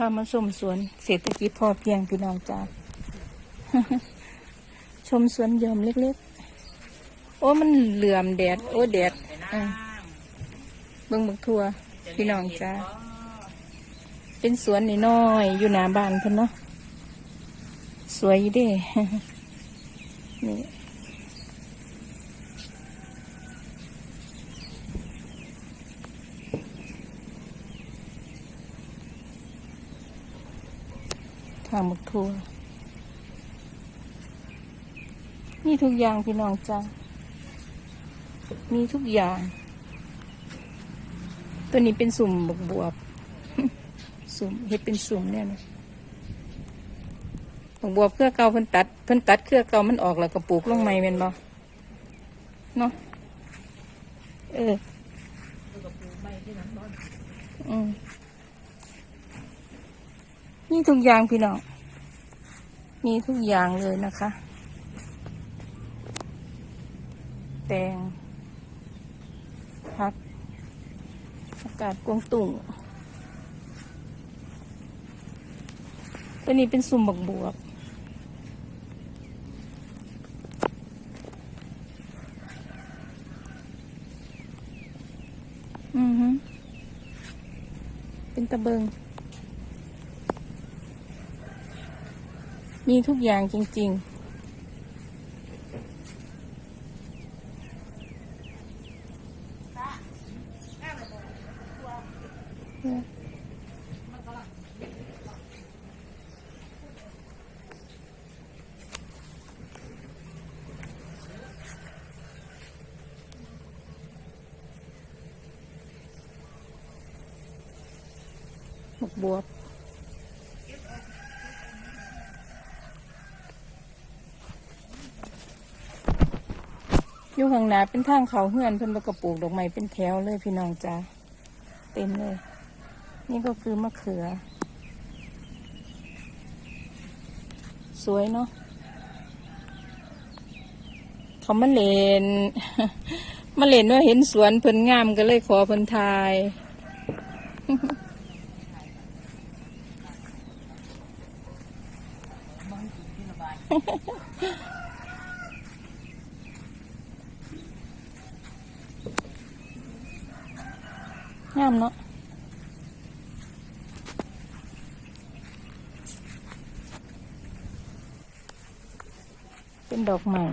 พามาชมสวนเศรษฐกิจพอเพียงพี่น้องจ้าชมสวนยอมเล็กๆ โอ้มันเหลื่อมแดด โอ้แดดเบิ่งบักทัวพี่น้องจ้าเป็นสวนน้อยๆอยู่หน้าบ้านเพิ่นเนาะสวยอยู่เด้นี่ ทางบักทัวมีทุกอย่างพี่น้องจ้ามีทุกอย่าง ตัวนี้เป็นสุ่มบกบวบ สุ่มเฮ็ดเป็นสุ่มเนี่ยนะบกบวบเครือเก่าเพิ่นตัดเพิ่นตัดเครือเก่ามันออกแล้วก็ปลูกลงใหม่แม่นบ่เนาะเอออืม นี่ทุกอย่างพี่น้อง มีทุกอย่างเลยนะคะ แตงผักอากาศกวงตุ่งตัวนี้เป็นสุ่มบักบวบอือฮึเป็นตะเบิง มีทุกอย่างจริง ๆบวบบวบ อยู่ข้างหน้าเป็นทางเขาเฮือนเพิ่นปกระปลูกดอกไม้เป็นแถวเลยพี่น้องจ้าเต็มเลย นี่ก็คือมะเขือ สวยเนาะเขามาเลนมาเลนว่าเห็นสวนเพิ่นงามก็เลยขอเพิ่นทาย งามเนาะเป็นดอกใหม่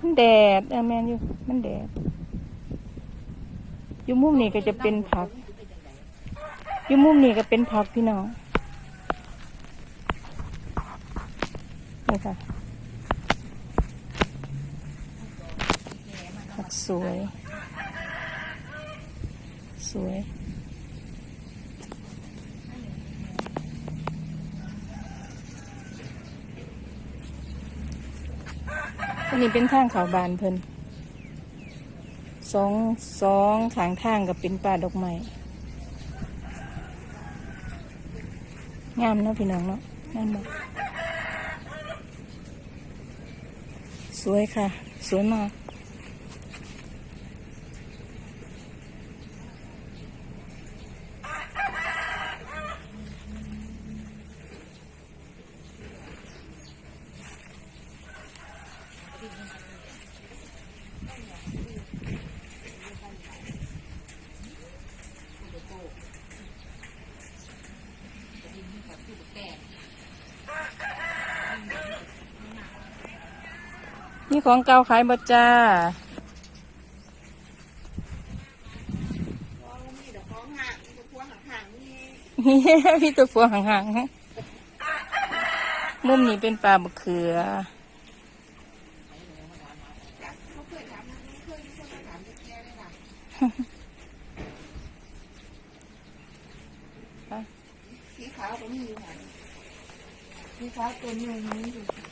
มันแดดเออแมนอยู่ มันแดดอยู่มุมนี้ก็จะเป็นผักอยู่มุมนี้ก็เป็นผักพี่น้องนี่ค่ะผักสวย สวย อันนี้เป็นทางเขาบานเพิ่นสองสองขางทางกับเป็นป่าดอกไม้งามเนาะพี่น้องเนาะงามมากสวยค่ะ สวยมาก นี่ของเก่าขายบดจ้าพี่ตัวฟัวห่างๆฮะมุมนี้เป็นปลาบะเขือสีขาวก็มีอยู่ค่ะสีขาวตัวนึงนี่อยู่อันนี้เสียแบบนี้เนี่ย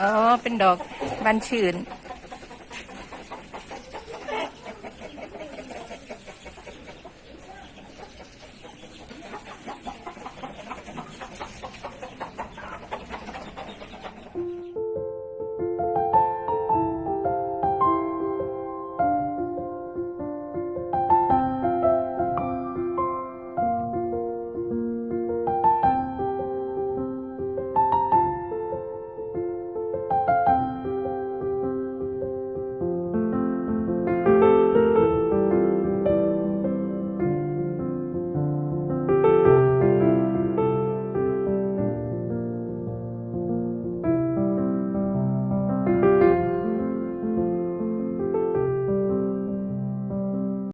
อ๋อ เป็นดอกบานชื่น